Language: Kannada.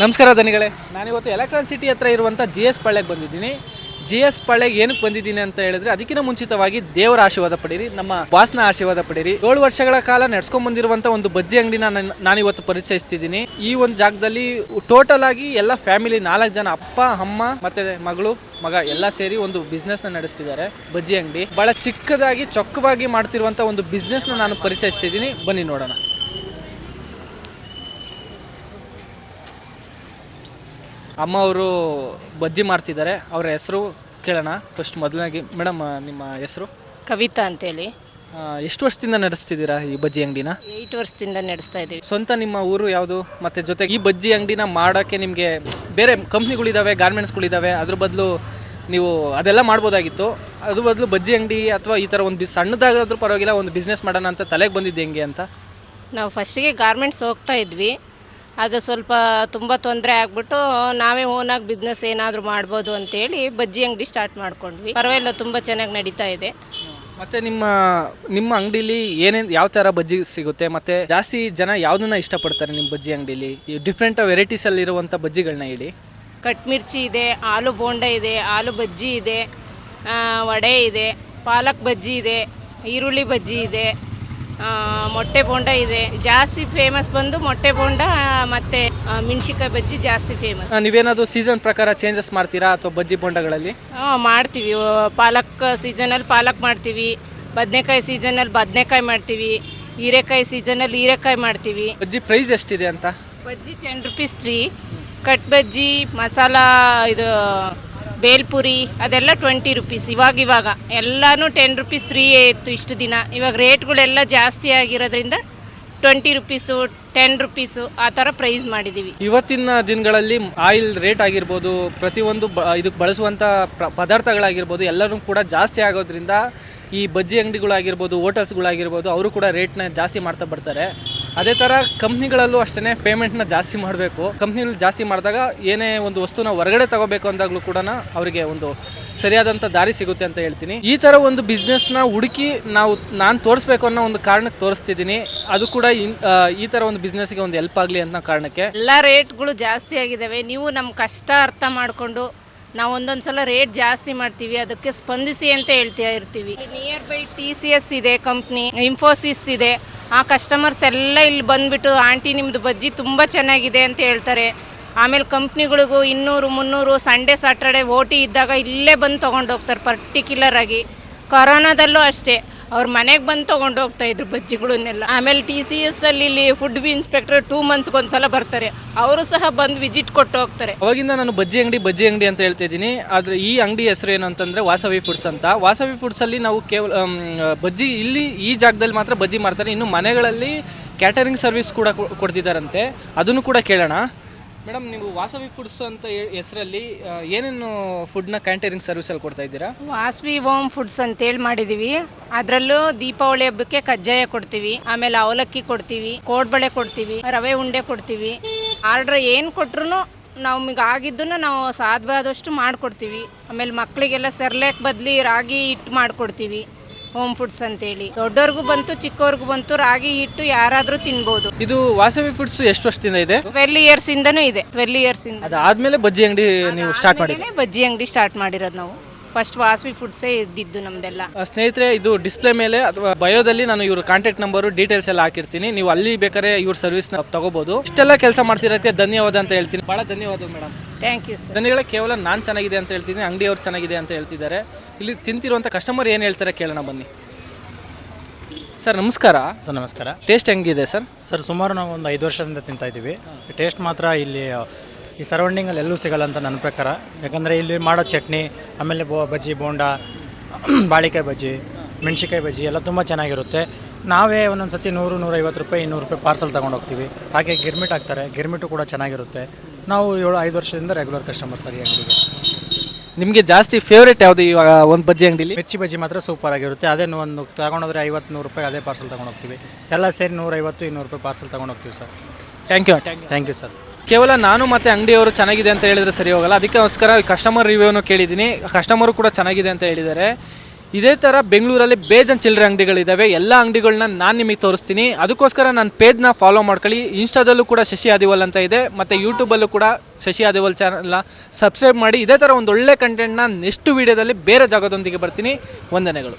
ನಮಸ್ಕಾರ ಧನಿಗಳೇ. ನಾನಿವತ್ತು ಎಲೆಕ್ಟ್ರಾನ್ ಸಿಟಿ ಹತ್ರ ಇರುವಂಥ ಜಿ ಎಸ್ ಪಳ್ಳೆಗೆ ಬಂದಿದ್ದೀನಿ. ಜಿ ಎಸ್ ಪಳ್ಳೆಗೆ ಏನಕ್ಕೆ ಬಂದಿದ್ದೀನಿ ಅಂತ ಹೇಳಿದ್ರೆ ಅದಕ್ಕಿಂತ ಮುಂಚಿತವಾಗಿ ದೇವರ ಆಶೀರ್ವಾದ ಪಡೀರಿ, ನಮ್ಮ ಬಾಸ್ನ ಆಶೀರ್ವಾದ ಪಡೀರಿ. ಏಳು ವರ್ಷಗಳ ಕಾಲ ನಡ್ಸ್ಕೊಂಡ್ ಬಂದಿರುವಂಥ ಒಂದು ಬಜ್ಜಿ ಅಂಗಡಿನ ನಾನು, ನಾನಿವತ್ತು ಪರಿಚಯಿಸ್ತಿದ್ದೀನಿ. ಈ ಒಂದು ಜಾಗದಲ್ಲಿ ಟೋಟಲ್ ಆಗಿ ಎಲ್ಲ ಫ್ಯಾಮಿಲಿ ನಾಲ್ಕು ಜನ ಅಪ್ಪ, ಅಮ್ಮ, ಮತ್ತೆ ಮಗಳು, ಮಗ ಎಲ್ಲ ಸೇರಿ ಒಂದು ಬಿಸ್ನೆಸ್ನ ನಡೆಸ್ತಿದ್ದಾರೆ ಬಜ್ಜಿ ಅಂಗಡಿ. ಬಹಳ ಚಿಕ್ಕದಾಗಿ, ಚೊಕ್ಕವಾಗಿ ಮಾಡ್ತಿರುವಂಥ ಒಂದು ಬಿಸ್ನೆಸ್ನ ನಾನು ಪರಿಚಯಿಸ್ತಿದ್ದೀನಿ. ಬನ್ನಿ ನೋಡೋಣ. ಅಮ್ಮ ಅವರು ಬಜ್ಜಿ ಮಾಡ್ತಿದ್ದಾರೆ. ಅವರ ಹೆಸರು ಕೇಳೋಣ. ಫಸ್ಟ್ ಮೊದಲನಾಗಿ ಮೇಡಮ್ ನಿಮ್ಮ ಹೆಸರು? ಕವಿತಾ ಅಂತೇಳಿ. ಎಷ್ಟು ವರ್ಷದಿಂದ ನಡೆಸ್ತಿದ್ದೀರಾ ಈ ಬಜ್ಜಿ ಅಂಗಡಿನ? ಏಯ್ಟ್ ವರ್ಷದಿಂದ ನಡೆಸ್ತಾ ಇದ್ದೀವಿ. ಸ್ವಂತ ನಿಮ್ಮ ಊರು ಯಾವುದು? ಮತ್ತು ಜೊತೆಗೆ ಈ ಬಜ್ಜಿ ಅಂಗಡಿನ ಮಾಡೋಕ್ಕೆ ನಿಮಗೆ ಬೇರೆ ಕಂಪ್ನಿಗಳಿದ್ದಾವೆ ಗಾರ್ಮೆಂಟ್ಸ್ಗಳಿದ್ದಾವೆ ಅದ್ರ ಬದಲು ನೀವು ಅದೆಲ್ಲ ಮಾಡ್ಬೋದಾಗಿತ್ತು. ಅದ್ರ ಬದಲು ಬಜ್ಜಿ ಅಂಗಡಿ ಅಥವಾ ಈ ಥರ ಒಂದು ಬಿಸ್ ಸಣ್ಣದಾಗಾದ್ರೂ ಪರವಾಗಿಲ್ಲ ಒಂದು ಬಿಸ್ನೆಸ್ ಮಾಡೋಣ ಅಂತ ತಲೆಗೆ ಬಂದಿದ್ದು ಹೆಂಗೆ ಅಂತ? ನಾವು ಫಸ್ಟಿಗೆ ಗಾರ್ಮೆಂಟ್ಸ್ ಹೋಗ್ತಾ ಇದ್ವಿ. ಅದು ಸ್ವಲ್ಪ ತುಂಬ ತೊಂದರೆ ಆಗ್ಬಿಟ್ಟು ನಾವೇ ಓನಾಗಿ ಬಿಸ್ನೆಸ್ ಏನಾದರೂ ಮಾಡ್ಬೋದು ಅಂತೇಳಿ ಬಜ್ಜಿ ಅಂಗಡಿ ಸ್ಟಾರ್ಟ್ ಮಾಡ್ಕೊಂಡ್ವಿ. ಪರವಾಗಿಲ್ಲ ತುಂಬ ಚೆನ್ನಾಗಿ ನಡೀತಾ ಇದೆ. ಮತ್ತೆ ನಿಮ್ಮ ನಿಮ್ಮ ಅಂಗಡಿಲಿ ಏನೇನು ಯಾವ ಥರ ಬಜ್ಜಿ ಸಿಗುತ್ತೆ? ಮತ್ತೆ ಜಾಸ್ತಿ ಜನ ಯಾವುದನ್ನ ಇಷ್ಟಪಡ್ತಾರೆ ನಿಮ್ಮ ಬಜ್ಜಿ ಅಂಗಡಿಲಿ? ಈ ಡಿಫ್ರೆಂಟ್ ವೆರೈಟೀಸಲ್ಲಿ ಇರುವಂಥ ಬಜ್ಜಿಗಳನ್ನ ಹೇಳಿ. ಕಟ್ ಮಿರ್ಚಿ ಇದೆ ಆಲೂ ಬೋಂಡ ಇದೆ ಆಲೂ ಬಜ್ಜಿ ಇದೆ ವಡೆ ಇದೆ ಪಾಲಕ್ ಬಜ್ಜಿ ಇದೆ ಈರುಳ್ಳಿ ಬಜ್ಜಿ ಇದೆ. ಮೊಟ್ಟೆ ಬೋಂಡ ಇದೆ. ಜಾಸ್ತಿ ಫೇಮಸ್ ಬಂದು ಮೊಟ್ಟೆ ಬೋಂಡ ಮತ್ತೆ ಮೆಣಸಿಕಾಯಿ ಬಜ್ಜಿ ಜಾಸ್ತಿ ಫೇಮಸ್ ನೀವೇನಾದ್ರು ಸೀಸನ್ ಪ್ರಕಾರ ಚೇಂಜಸ್ ಮಾಡ್ತೀರಾ ಅಥವಾ ಬಜ್ಜಿ ಬೋಂಡಗಳಲ್ಲಿ? ಮಾಡ್ತೀವಿ. ಪಾಲಕ್ ಸೀಸನಲ್ಲಿ ಪಾಲಕ್ ಮಾಡ್ತೀವಿ. ಬದನೆಕಾಯಿ ಸೀಸನಲ್ಲಿ ಬದನೆಕಾಯಿ ಮಾಡ್ತೀವಿ. ಹೀರೆಕಾಯಿ ಸೀಸನಲ್ಲಿ ಹೀರೆಕಾಯಿ ಮಾಡ್ತೀವಿ. ಬಜ್ಜಿ ಪ್ರೈಸ್ ಎಷ್ಟಿದೆ ಅಂತ? Bajji ten rupees three cut bajji masala ಇದು ಬೇಲ್ಪುರಿ, ಅದೆಲ್ಲ ಟ್ವೆಂಟಿ ರುಪೀಸ್ ಇವಾಗ ಇವಾಗ. ಎಲ್ಲನೂ ಟೆನ್ ರುಪೀಸ್ ತ್ರೀ ಇತ್ತು ಇಷ್ಟು ದಿನ. ಇವಾಗ ರೇಟ್ಗಳೆಲ್ಲ ಜಾಸ್ತಿ ಆಗಿರೋದ್ರಿಂದ ಟ್ವೆಂಟಿ ರುಪೀಸು ಟೆನ್ ರುಪೀಸು ಆ ಥರ ಪ್ರೈಸ್ ಮಾಡಿದ್ದೀವಿ. ಇವತ್ತಿನ ದಿನಗಳಲ್ಲಿ ಆಯಿಲ್ ರೇಟ್ ಆಗಿರ್ಬೋದು ಪ್ರತಿಯೊಂದು ಬ, ಇದಕ್ಕೆ ಬಳಸುವಂಥ ಪದಾರ್ಥಗಳಾಗಿರ್ಬೋದು ಎಲ್ಲರೂ ಕೂಡ ಜಾಸ್ತಿ ಆಗೋದ್ರಿಂದ ಈ ಬಜ್ಜಿ ಅಂಗಡಿಗಳಾಗಿರ್ಬೋದು, ಹೋಟೆಲ್ಸ್ಗಳಾಗಿರ್ಬೋದು, ಅವರು ಕೂಡ ರೇಟ್ನ ಜಾಸ್ತಿ ಮಾಡ್ತಾ ಬರ್ತಾರೆ. ಅದೇ ಥರ ಕಂಪ್ನಿಗಳಲ್ಲೂ ಅಷ್ಟೇ ನ ಜಾಸ್ತಿ ಮಾಡಬೇಕು. ಕಂಪ್ನಿಗಳು ಜಾಸ್ತಿ ಮಾಡಿದಾಗ ಏನೇ ಒಂದು ವಸ್ತುನ ಹೊರಗಡೆ ತಗೋಬೇಕು ಅಂದಾಗಲೂ ಕೂಡ ಅವರಿಗೆ ಒಂದು ಸರಿಯಾದಂಥ ದಾರಿ ಸಿಗುತ್ತೆ ಅಂತ ಹೇಳ್ತೀನಿ. ಈ ಥರ ಒಂದು ಬಿಸ್ನೆಸ್ನ ಹುಡುಕಿ ನಾವು, ನಾನು ತೋರಿಸ್ಬೇಕು ಅನ್ನೋ ಒಂದು ಕಾರಣಕ್ಕೆ ತೋರಿಸ್ತಿದ್ದೀನಿ. ಅದು ಕೂಡ ಈ ಥರ ಒಂದು ಬಿಸ್ನೆಸ್ಗೆ ಒಂದು ಹೆಲ್ಪ್ ಆಗಲಿ ಅನ್ನೋ ಕಾರಣಕ್ಕೆ. ಎಲ್ಲ ರೇಟ್ಗಳು ಜಾಸ್ತಿ ಆಗಿದ್ದಾವೆ ನೀವು ನಮ್ಮ ಕಷ್ಟ ಅರ್ಥ ಮಾಡಿಕೊಂಡು ನಾವು ಒಂದೊಂದು ಸಲ ರೇಟ್ ಜಾಸ್ತಿ ಮಾಡ್ತೀವಿ, ಅದಕ್ಕೆ ಸ್ಪಂದಿಸಿ ಅಂತ ಹೇಳ್ತಾ ಇರ್ತೀವಿ. Near by T C S ಇದೆ ಕಂಪ್ನಿ ಇನ್ಫೋಸಿಸ್ ಇದೆ. ಆ ಕಸ್ಟಮರ್ಸ್ ಎಲ್ಲ ಇಲ್ಲಿ ಬಂದುಬಿಟ್ಟು, ಆಂಟಿ ನಿಮ್ಮದು ಬಜ್ಜಿ ತುಂಬ ಚೆನ್ನಾಗಿದೆ ಅಂತ ಹೇಳ್ತಾರೆ. ಆಮೇಲೆ ಕಂಪ್ನಿಗಳಿಗೂ ಇನ್ನೂರು, ಮುನ್ನೂರು ಸಂಡೇ ಸಾಟರ್ಡೆ ಓಟಿ ಇದ್ದಾಗ ಇಲ್ಲೇ ಬಂದು ತೊಗೊಂಡು ಹೋಗ್ತಾರೆ ಪರ್ಟಿಕ್ಯುಲರ್ ಆಗಿ. ಕೊರೋನಾದಲ್ಲೂ ಅಷ್ಟೇ. ಅವ್ರ ಮನೆಗೆ ಬಂದು ತೊಗೊಂಡು ಹೋಗ್ತಾ ಇದ್ರು ಬಜ್ಜಿಗಳನ್ನೆಲ್ಲ. ಆಮೇಲೆ ಟಿ ಸಿ ಎಸ್ ಅಲ್ಲಿ ಇಲ್ಲಿ ಫುಡ್ ಬಿ ಇನ್ಸ್ಪೆಕ್ಟರ್ ಟೂ ಮಂತ್ಸ್ಗೆ ಒಂದ್ಸಲ ಬರ್ತಾರೆ. ಅವರು ಸಹ ಬಂದು ವಿಸಿಟ್ ಕೊಟ್ಟು ಹೋಗ್ತಾರೆ. ಅವಾಗಿಂದ ನಾನು ಬಜ್ಜಿ ಅಂಗಡಿ ಬಜ್ಜಿ ಅಂಗಡಿ ಅಂತ ಹೇಳ್ತಾ ಇದ್ದೀನಿ. ಆದ್ರೆ ಈ ಅಂಗಡಿ ಹೆಸರು ಏನು ಅಂತಂದರೆ ವಾಸವಿ ಫುಡ್ಸ್ ಅಂತ. ವಾಸವಿ ಫುಡ್ಸಲ್ಲಿ ನಾವು ಕೇವಲ ಬಜ್ಜಿ ಇಲ್ಲಿ ಈ ಜಾಗದಲ್ಲಿ ಮಾತ್ರ ಬಜ್ಜಿ ಮಾಡ್ತಾರೆ. ಇನ್ನು ಮನೆಗಳಲ್ಲಿ ಕ್ಯಾಟರಿಂಗ್ ಸರ್ವಿಸ್ ಕೂಡ ಕೊಡ್ತಿದ್ದಾರಂತೆ ಅದನ್ನು ಕೂಡ ಕೇಳೋಣ. ಮೇಡಮ್ ನೀವು ವಾಸವಿ ಫುಡ್ಸ್ ಅಂತ ಹೆಸರಲ್ಲಿ ಏನೇನು ಫುಡ್ನ ಕ್ಯಾಂಟರಿಂಗ್ ಸರ್ವಿಸಲ್ಲಿ ಕೊಡ್ತಾ ಇದ್ದೀರಾ? ವಾಸವಿ ಹೋಮ್ ಫುಡ್ಸ್ ಅಂತೇಳಿ ಮಾಡಿದೀವಿ. ಅದರಲ್ಲೂ ದೀಪಾವಳಿ ಹಬ್ಬಕ್ಕೆ ಕಜ್ಜಾಯ ಕೊಡ್ತೀವಿ ಆಮೇಲೆ ಅವಲಕ್ಕಿ ಕೊಡ್ತೀವಿ ಕೋಡ್ಬಳೆ ಕೊಡ್ತೀವಿ ರವೆ ಉಂಡೆ ಕೊಡ್ತೀವಿ. ಆರ್ಡ್ರ್ ಏನು ಕೊಟ್ರು ನಮಗೆ ಆಗಿದ್ದನ್ನು ನಾವು ಸಾಧ್ಯವಾದಷ್ಟು ಮಾಡಿಕೊಡ್ತೀವಿ. ಆಮೇಲೆ ಮಕ್ಕಳಿಗೆಲ್ಲ ಸೆರ್ಲೆಕ್ ಬದಲಿ ರಾಗಿ ಹಿಟ್ಟು ಮಾಡಿಕೊಡ್ತೀವಿ ಹೋಮ್ ಫುಡ್ಸ್ ಅಂತೇಳಿ. ದೊಡ್ಡವ್ರಿಗೂ ಬಂತು ಚಿಕ್ಕವ್ರಿಗೂ ಬಂತು ರಾಗಿ ಹಿಟ್ಟು ಯಾರಾದರೂ ತಿನ್ಬೋದು. ಇದು ವಾಸವಿ ಫುಡ್ಸ್ ಎಷ್ಟು ವರ್ಷದಿಂದ ಇದೆ? ಟ್ವೆಲ್ ಇಯರ್ಸಿಂದನೂ ಇದೆ ಟ್ವೆಲ್ ಇಯರ್ಸ್ ಇಂದ ಅದಾದ್ಮೇಲೆ ಬಜ್ಜಿ ಅಂಗಡಿ ನೀವು ಸ್ಟಾರ್ಟ್ ಮಾಡಿ ಬಜ್ಜಿ ಅಂಗಡಿ ಸ್ಟಾರ್ಟ್ ಮಾಡಿರೋದು ನಾವು. ಫಸ್ಟ್ ವಾಸವಿ ಫುಡ್ಸೇ ಇದ್ದಿದ್ದು ನಮ್ದೆಲ್ಲ. ಸ್ನೇಹಿತರೆ ಇದು ಡಿಸ್ಪ್ಲೇ ಮೇಲೆ ಅಥವಾ ಬಯೋದಲ್ಲಿ ನಾನು ಇವ್ರ ಕಾಂಟ್ಯಾಕ್ಟ್ ನಂಬರ್ ಡೀಟೇಲ್ಸ್ ಎಲ್ಲ ಹಾಕಿರ್ತೀನಿ. ನೀವು ಅಲ್ಲಿ ಬೇಕಾದ್ರೆ ಇವ್ರ ಸರ್ವಿಸ್ನ ತಗೋಬಹುದು ಇಷ್ಟೆಲ್ಲ ಕೆಲಸ ಮಾಡ್ತಿರತ್ತೆ ಧನ್ಯವಾದ ಅಂತ ಹೇಳ್ತೀನಿ. ಬಹಳ ಧನ್ಯವಾದ ಮೇಡಮ್ ಥ್ಯಾಂಕ್ ಯು ಸರ್ ನನಗೆ ಕೇವಲ ನಾನು ಚೆನ್ನಾಗಿದೆ ಅಂತ ಹೇಳ್ತೀನಿ ಅಂಗಡಿಯವ್ರು ಚೆನ್ನಾಗಿದೆ ಅಂತ ಹೇಳ್ತಿದ್ದಾರೆ. ಇಲ್ಲಿ ತಿಂತಿರುವಂಥ ಕಸ್ಟಮರ್ ಏನು ಹೇಳ್ತಾರೆ ಕೇಳೋಣ ಬನ್ನಿ. ಸರ್ ನಮಸ್ಕಾರ. ಸರ್ ನಮಸ್ಕಾರ. ಟೇಸ್ಟ್ ಹೆಂಗಿದೆ ಸರ್ ಸರ್ ಸುಮಾರು ನಾವು ಒಂದು ಐದು ವರ್ಷದಿಂದ ತಿಂತಾ ಇದ್ದೀವಿ. ಟೇಸ್ಟ್ ಮಾತ್ರ ಇಲ್ಲಿ ಈ ಸರೌಂಡಿಂಗಲ್ಲಿ ಎಲ್ಲೂ ಸಿಗಲ್ಲ ಅಂತ ನನ್ನ ಪ್ರಕಾರ. ಯಾಕಂದರೆ ಇಲ್ಲಿ ಮಾಡೋ ಚಟ್ನಿ ಆಮೇಲೆ ಬೋ ಬಜ್ಜಿ ಬೋಂಡ ಬಾಳಿಕಾಯಿ ಬಜ್ಜಿ ಮೆಣಸಿಕಾಯಿ ಬಜ್ಜಿ ಎಲ್ಲ ತುಂಬ ಚೆನ್ನಾಗಿರುತ್ತೆ. ನಾವೇ ಒಂದೊಂದು ಸತಿ ನೂರು ನೂರೈವತ್ತು ರೂಪಾಯಿ ಇನ್ನೂರು ರೂಪಾಯಿ ಪಾರ್ಸಲ್ ತೊಗೊಂಡು ಹೋಗ್ತೀವಿ ಹಾಗೆ ಗಿರ್ಮಿಟ್ ಹಾಕ್ತಾರೆ ಗಿರ್ಮಿಟು ಕೂಡ ಚೆನ್ನಾಗಿರುತ್ತೆ. ನಾವು ಏಳು ಐದು ವರ್ಷದಿಂದ ರೆಗ್ಯುಲರ್ ಕಸ್ಟಮರ್ ಸರ್ ಈ ಅಂಗಡಿಗೆ. ನಿಮಗೆ ಜಾಸ್ತಿ ಫೇವ್ರೇಟ್ ಯಾವುದು ಇವಾಗ ಒಂದು ಬಜ್ಜಿ ಅಂಗಡಿಲಿ? ಮಿರ್ಚಿ ಬಜ್ಜಿ ಮಾತ್ರ ಸೂಪರ್ ಆಗಿರುತ್ತೆ. ಅದೇ ಒಂದು ತಗೊಂಡೋದ್ರೆ ಐವತ್ತು ನೂರು ರೂಪಾಯಿ ಅದೇ ಪಾರ್ಸಲ್ ತೊಗೊಂಡು ಹೋಗ್ತೀವಿ ಎಲ್ಲ ಸೇರಿ ನೂರೈವತ್ತು ಇನ್ನೂರು ರೂಪಾಯಿ ಪಾರ್ಸಲ್ ತೊಗೊಂಡು ಹೋಗ್ತೀವಿ sir. Thank you thank you thank you sir ಕೇವಲ ನಾನು ಮತ್ತೆ ಅಂಗಡಿಯವರು ಚೆನ್ನಾಗಿದೆ ಅಂತ ಹೇಳಿದ್ರೆ ಸರಿ ಹೋಗಲ್ಲ. ಅದಕ್ಕೋಸ್ಕರ ಕಸ್ಟಮರ್ ರಿವ್ಯೂನು ಕೇಳಿದ್ದೀನಿ. ಕಸ್ಟಮರು ಕೂಡ ಚೆನ್ನಾಗಿದೆ ಅಂತ ಹೇಳಿದ್ದಾರೆ. ಇದೇ ಥರ ಬೆಂಗಳೂರಲ್ಲಿ ಬೇಜನ್ ಚಿಲ್ಲರೆ ಅಂಗಡಿಗಳಿದ್ದಾವೆ ಎಲ್ಲ ಅಂಗಡಿಗಳನ್ನ ನಾನು ನಿಮಗೆ ತೋರಿಸ್ತೀನಿ. ಅದಕ್ಕೋಸ್ಕರ ನನ್ನ ಪೇಜ್ನ ಫಾಲೋ ಮಾಡ್ಕೊಳ್ಳಿ. ಇನ್ಸ್ಟಾದಲ್ಲೂ ಕೂಡ ಶಶಿ ಆದಿವಲ್ ಅಂತ ಇದೆ. ಮತ್ತು ಯೂಟ್ಯೂಬಲ್ಲೂ ಕೂಡ ಶಶಿ ಆದಿವಲ್ ಚಾನಲ್ನ ಸಬ್ಸ್ಕ್ರೈಬ್ ಮಾಡಿ. ಇದೇ ಥರ ಒಂದು ಒಳ್ಳೆ ಕಂಟೆಂಟ್ನ ನೆಕ್ಸ್ಟ್ ವೀಡಿಯೋದಲ್ಲಿ ಬೇರೆ ಜಾಗದೊಂದಿಗೆ ಬರ್ತೀನಿ. ವಂದನೆಗಳು.